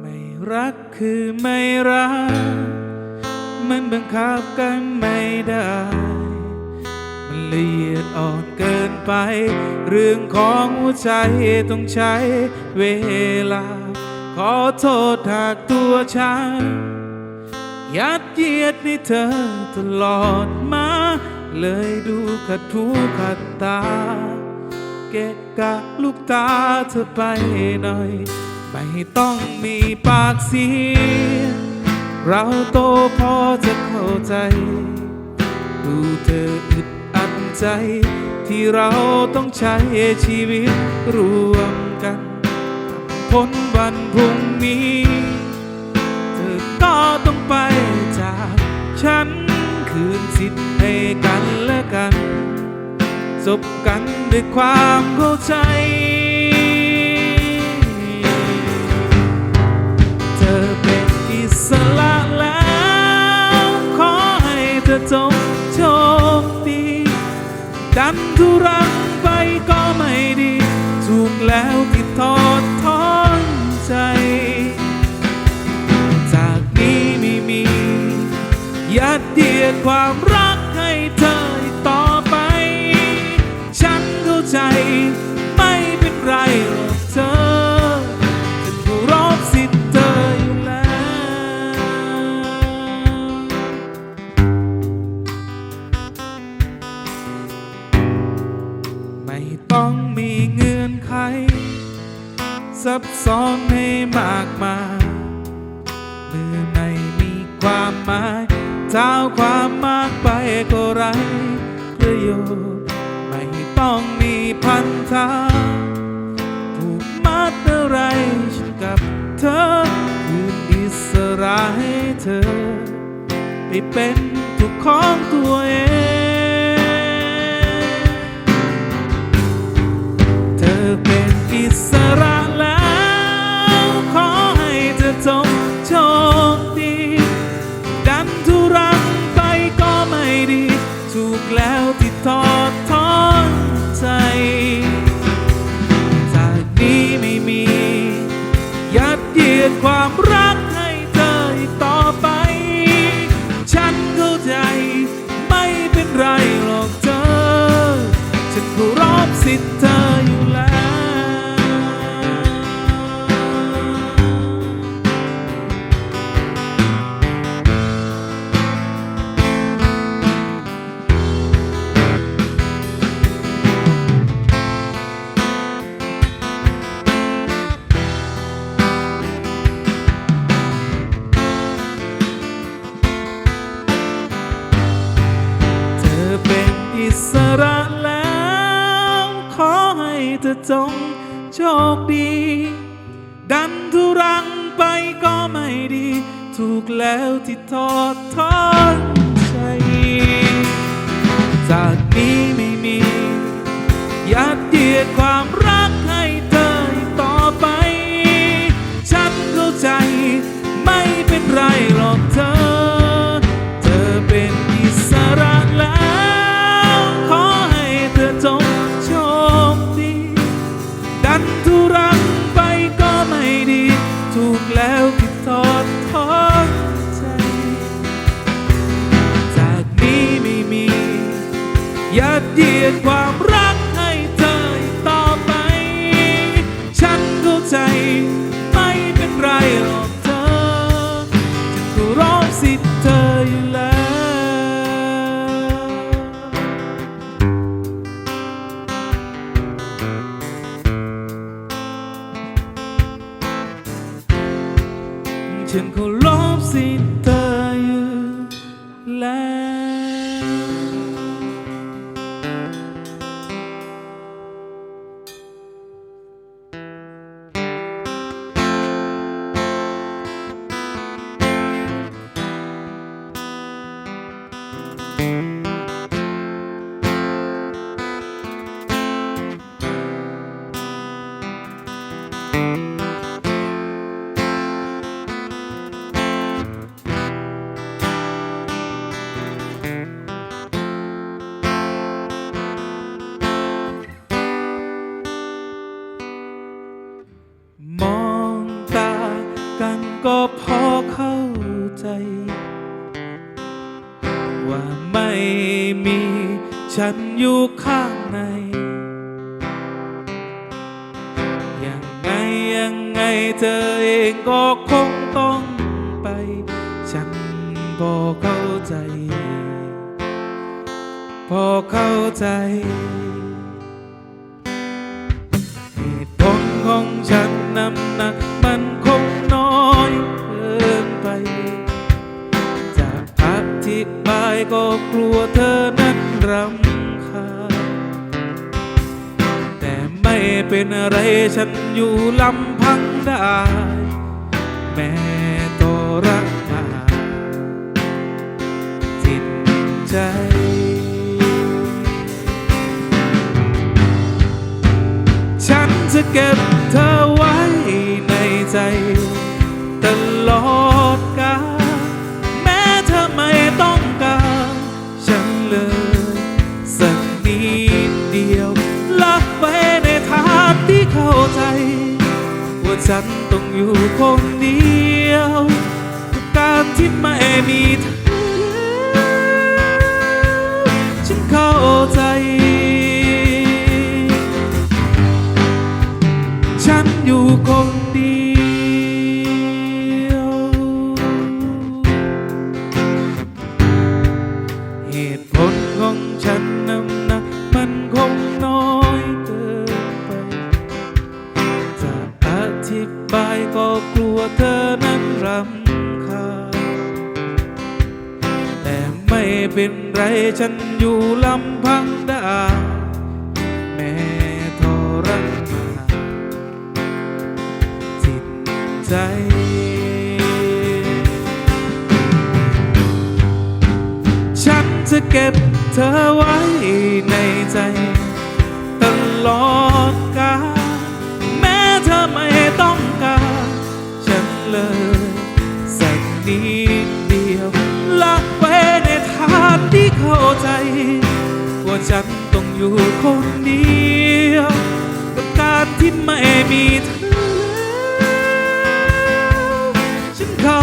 ไม่รักคือไม่รัก มันบังคับกันไม่ได้ มันละเอียดอ่อนเกินไป เรื่องของหัวใจต้องใช้เวลา ขอโทษหากตัวฉัน ยัดเยียดในเธอตลอดมา เลยดูขัดทูขัดตาเกะกะลูกตาเธอไปหน่อย ไม่ต้องมีปากเสียงเราโตพอจะเข้าใจ ดูเธออึดอัดใจ ที่เราต้องใช้ชีวิตรวมกันพ้นวันพรุ่งนี้ เธอก็ต้องไปจากฉันคืนสิทธิ์ให้กันและกัน จบกันด้วยความเข้าใจ รังไปก็ไม่ดีถูกแล้วที่ทอดทอนใจ จากนี้ไม่มียัดเยียดความรัก หมายเท่าความมากไปก็ไรประโยชน์ไม่ต้องมีพันธะผูกมัดอะไรฉันกับเธอคืนอิสระให้เธอ ไปเป็นทุกของตัวเองเธอเป็นอิสระแล้ว ขอให้เธอจงโชค กแล้วที่ทอด สระแล้ว ขอให้เธอจงโชคดี ดันทุรังไปก็ไม่ดี ถูกแล้วที่ทอดทอนใจ จากนี้ไม่มี แล้ว ไมี ฉันอยู่ข้างใน ยังไงยังไงเธอเองก็คงต้องไป ฉันพอเข้าใจ พอเข้าใจเหตุผลของฉันน้ำหนัก ก็กลัวเธอนั้นรำคาญแต่ไม่เป็นอะไรฉันอยู่ลำพังได้ แม้ตรมาจิตใจฉันจะเก็บ ที่เข้าใจ ว่าฉันต้องอยู่คนเดียวกับการที่ไม่มีเธอฉันเข้าใจ ก็กลัวเธอนั้นรำคาญแต่ไม่เป็นไรฉันอยู่ลำพังได้แม้ทรมานจิตใจฉันจะเก็บเธอไว้ คนเดียวกับการที่ไม่มีเธอแล้วฉันเข้า